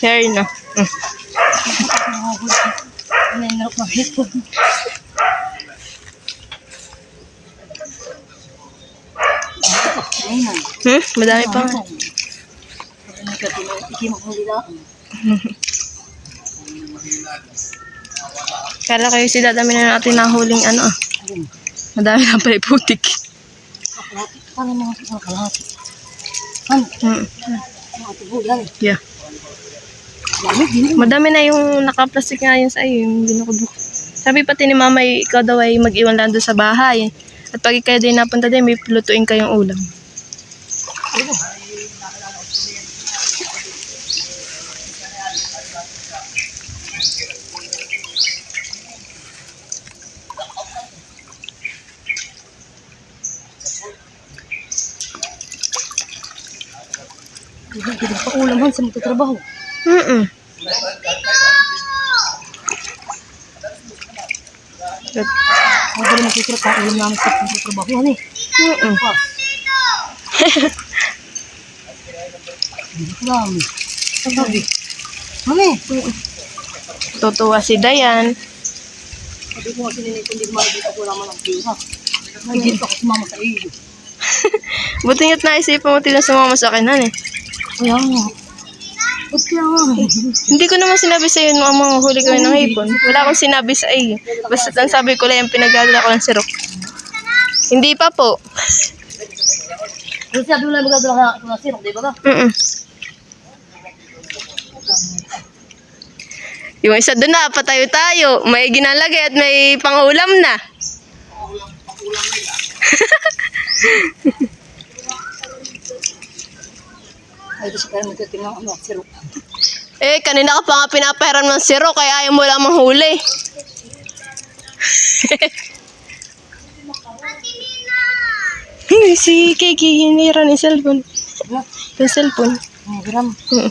Share na. Mm. Hmm? Madami pa. Kala kayo si dadami na natin nahuling ano ah. Madami na pala putik. Kalahati. Paano mga kalahati? Ano? Hmm. Yeah. Madami na yung nakaplastic nga yun sa iyo, yung binukubok. Sabi pati ni mama, ikaw daw ay mag-iwan lang doon sa bahay. At pag kayo din napunta din, may lutuin kayong ulam. Hindi hindi pa ulaman sa magtatrabaho. Mm-mm. Ako ba naman kikira pa ulam namin sa magtatrabaho. Ano eh? Mm-mm. Tutuwa si Dayan. Sabi ko kasi nila hindi ko makikita ko naman ang pira. Nakikita ko sumama sa iyo. Buti nga't naisipan mo tila sumama sa akin han eh. Kaya nga. Hindi ko naman sinabi sa iyo nung mga huli kami ng hipon. Wala akong sinabi sa iyo. Basta ang sabi ko lang yung pinagdadala ko ng sirok. Hindi pa po. Kasi sabi mo lang magdadala ka ng sirok, di ba ba? Mm-mm. Yung isa doon na, patayo tayo. May ginalagay at may pangulam na. Ay, siya kaya magdating ng ano, sirok. Eh, kanina ka pa nga pinapahiram ng siro, kaya ayaw mo lang manghuli. Hindi, si Kiki hinira ni cellphone. Ano? Yung cellphone. Mga gram. Mm.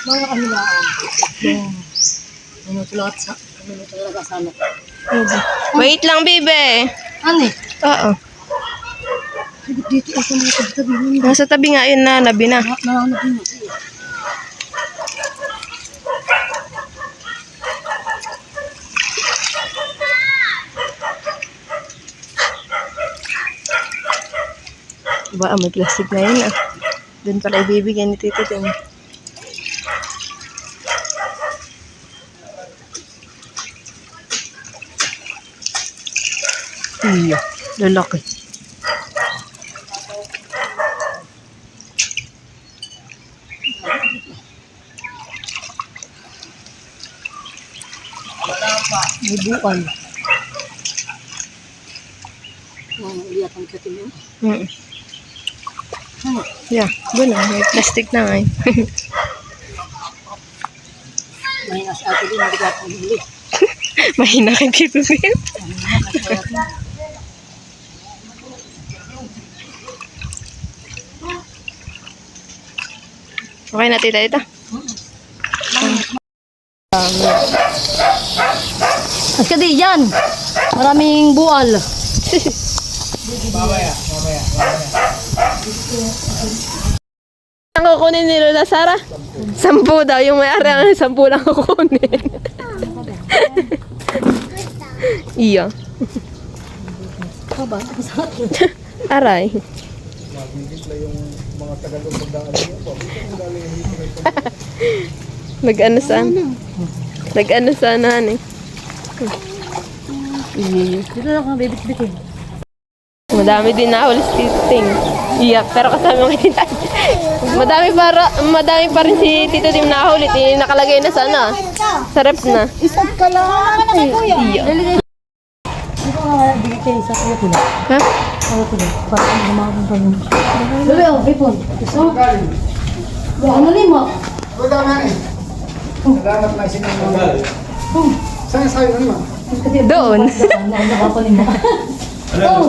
Mga ano na, yung ano talaga sa, ano talaga sa ano. Wait lang, bibe. Ano eh? Oo. Dito, ako mga tabi-tabi. Nasa tabi nga yun na, nabi na. Nanganap mo. Ba, ah, may plastic na yun ah. Doon pala ibibigyan ni Tito Ting. Iya, lalaki. Bubukan. Ang uliyatan ka tinin. Mm. Ano? Yeah, doon ah, may plastic na nga eh. May nasa atin din, hindi pang huli. Mahina kay Tito Ting. Okay na tita ito. At kadi, yan! Maraming buwal. Ang kukunin ni Lola Sara? Sampu daw. Yung may-ari ang sampu lang kukunin. iya. Aray. Nag-ano saan? Nag-ano saan na eh. Iya. Dito lang kang bibit-bitin. Madami din na ulit si Ting. Iya, pero kasama mo kita. madami para madami pa rin si Tito Tim nahulit. Eh, nakalagay na sa ano, sa rep na. Isang kalahati. Iya. Hindi ko nga bigay kayo sa ko na. Ha? Ko na. Para kung gumawa pa yun. Labi ako, ipon. Gusto? Ano lima? Salamat na sinunod. Saan sayo ni ma'am? Doon. Nakapalima. Oo.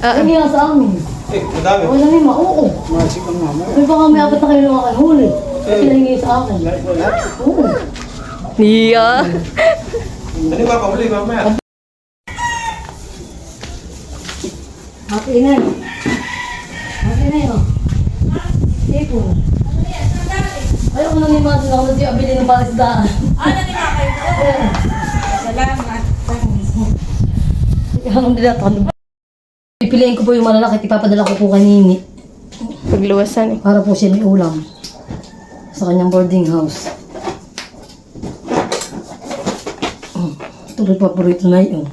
Ah, Hindi nga sa amin. Eh, madami. Wala lima, oo. Masik ang mama. May baka may apat na kayo na kayo huli. Kasi nangyay sa akin. Oo. iya. Ano ba pahuli mamaya? Hati na yun. Hati na yun. Hipon. Ayaw ko na ni Mati ako na di abili ng palasdaan. Ano ni Mama kayo? Salamat. Ang dilatan. Pipiliin ko po yung malalaki, ipapadala ko po kay Nini. Pagluwasan eh. Para po siya may ulam. Sa kanyang boarding house. Mm, rin paborito na yun.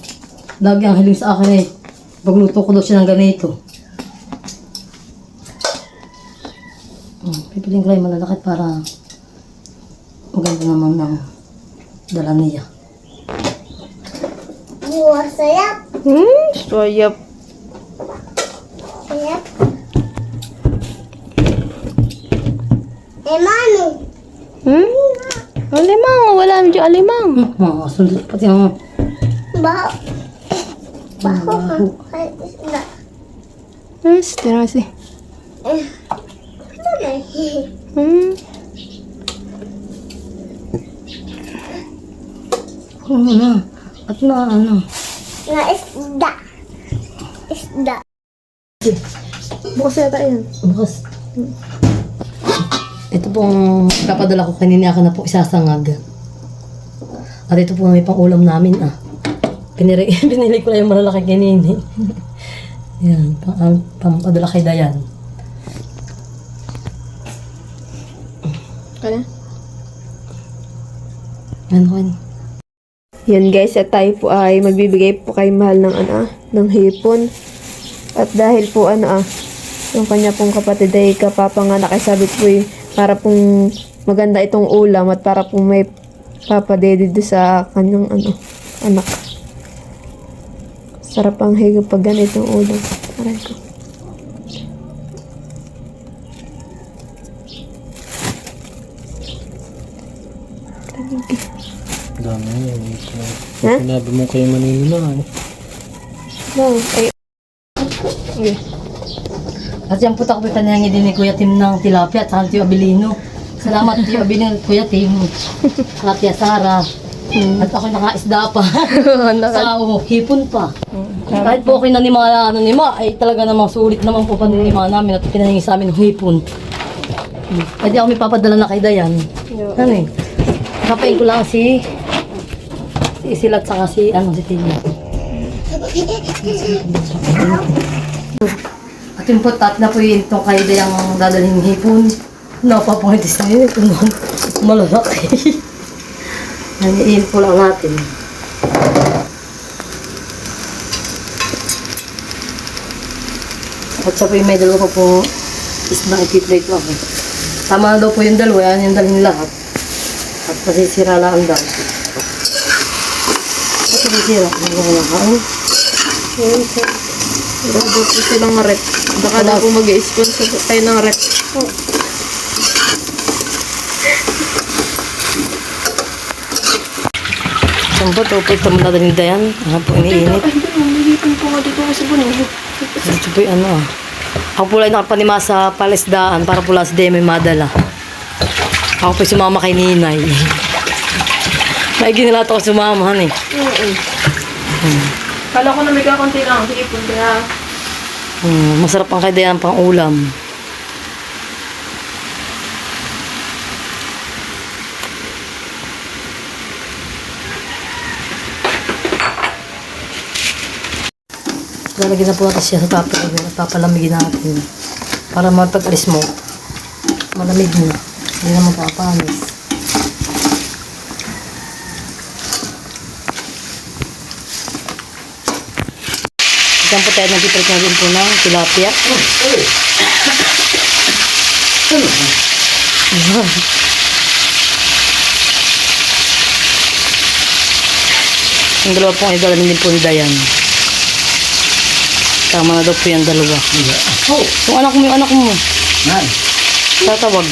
Lagi ang hiling sa akin eh. Pagluto ko daw siya ng ganito. Mm, Pipiliin ko lang yung malalaki para maganda naman ng dala niya. Buwas sayap. Hmm, soyap. Sayap. Eh, mano. Hmm? Alimang, wala medyo alimang. Hmm, mga sundot pati ang Baho. Baho ka. baho. Kahit isda. Yes, tira kasi. Eh. Ito na eh. Hmm. ano na. At na ano. Na isda. Isda. Bukas yata yan. Bukas. Ito pong papadala ko kanina ako na po isasangag. At ito po may pang ulam namin ah. Pinili, pinili ko lang yung malalaki kanini. Yan, pang, ang- pampadala kay Dayan. Kaya? Yan ko yan. Guys, at tayo po ay magbibigay po kay mahal ng ano, ng hipon. At dahil po ano ah, yung kanya pong kapatid ay kapapanganak ay sabi po eh, para pong maganda itong ulam at para pong may papadede sa kanyang ano, anak. Sarap ang higo pag ganitong ulam. Aray ko. Dami yun. Ha? Sinabi mo kayo manimula eh. No, ay... Okay. At yan po ako pinanyangi din ni Kuya Tim ng tilapia at saka Tio Abilino. Salamat Tio Abilino at Kuya Tim. At Tia Sara. At ako nakaisda pa. Sa oh, hipon pa. Kahit po okay na ni mga ano ni Ma, ay talaga namang sulit naman po panunima namin at pinahingi sa amin ng hipon. Pwede ako may papadala na kay Dayan. Ano eh. Kapain ko lang si si Isilat saka si ano si Tina. At yung putat na po yun itong kay Dayang dadalhin hipon. Napapuhitis na yun. Ito naman malalaki. Nangiin po lang natin. At siya po yung may dalawa ko po isdang ipiplate ako. Tama na daw po yung dalawa, yan yung dalhin lahat. At masisira lang daw. At masisira, hindi ko nakain. Robot po silang rep. Baka na po mag-sponsor tayo ng rep. Saan ba ito? Ito mo dadalhin dayan. Ano po iniinit? Hindi po nga dito sa bunin. Ito po yung ano ah. Ako po lang nakapanima sa palisdaan para po lang si Demi madala. Ako po sumama kay Ninay. May ginilato ko sumama, han eh. Kala ko na may kakunti lang. Sige po, kaya... Hmm, masarap ang kay Dayan pang ulam. Lalagyan na po natin siya sa at papalamigin natin. Para mapag-alis mo, malamig na. Hindi na mapapanis. Diyan po tayo nag-prepare na rin po ng tilapia. Ang dalawa pong idalamin din po ni Dayan. Tama na daw po yung dalawa. Yung anak mo, yung anak mo. Nan. Tatawag.